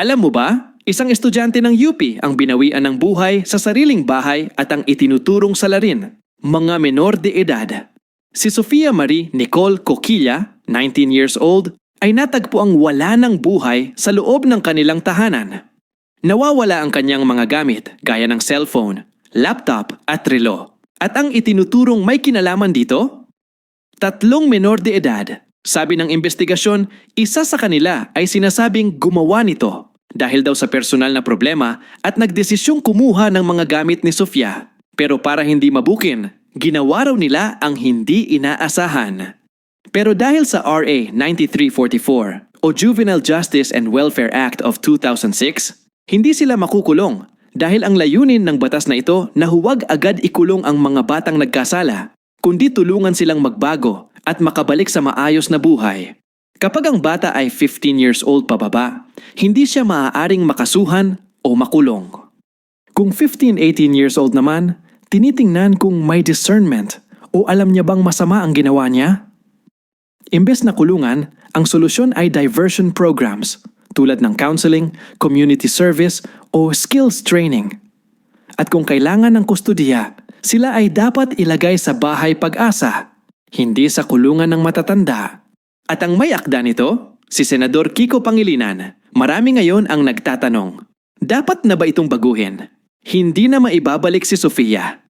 Alam mo ba, isang estudyante ng UP ang binawian ng buhay sa sariling bahay at ang itinuturong salarin, mga menor de edad. Si Sofia Marie Nicole Coquilla, 19 years old, ay natagpo ang wala ng buhay sa loob ng kanilang tahanan. Nawawala ang kanyang mga gamit gaya ng cellphone, laptop at relo. At ang itinuturong may kinalaman dito? Tatlong menor de edad. Sabi ng investigasyon, isa sa kanila ay sinasabing gumawa nito dahil daw sa personal na problema at nagdesisyong kumuha ng mga gamit ni Sofia. Pero para hindi mabukin, ginawa raw nila ang hindi inaasahan. Pero dahil sa RA 9344 o Juvenile Justice and Welfare Act of 2006, hindi sila makukulong dahil ang layunin ng batas na ito na huwag agad ikulong ang mga batang nagkasala, kundi tulungan silang magbago at makabalik sa maayos na buhay. Kapag ang bata ay 15 years old pababa, hindi siya maaaring makasuhan o makulong. Kung 15-18 years old naman, tinitingnan kung may discernment o alam niya bang masama ang ginawa niya? Imbes na kulungan, ang solusyon ay diversion programs tulad ng counseling, community service o skills training. At kung kailangan ng kustudiya, sila ay dapat ilagay sa bahay pag-asa, hindi sa kulungan ng matatanda. At ang may akda nito, si Senador Kiko Pangilinan, marami ngayon ang nagtatanong, dapat na ba itong baguhin? Hindi na maibabalik si Sofia.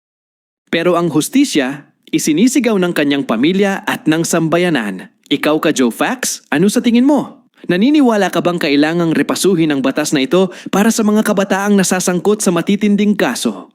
Pero ang hustisya, isinisigaw ng kanyang pamilya at ng sambayanan. Ikaw ka Joe Fax? Ano sa tingin mo? Naniniwala ka bang kailangang repasuhin ang batas na ito para sa mga kabataang nasasangkot sa matitinding kaso?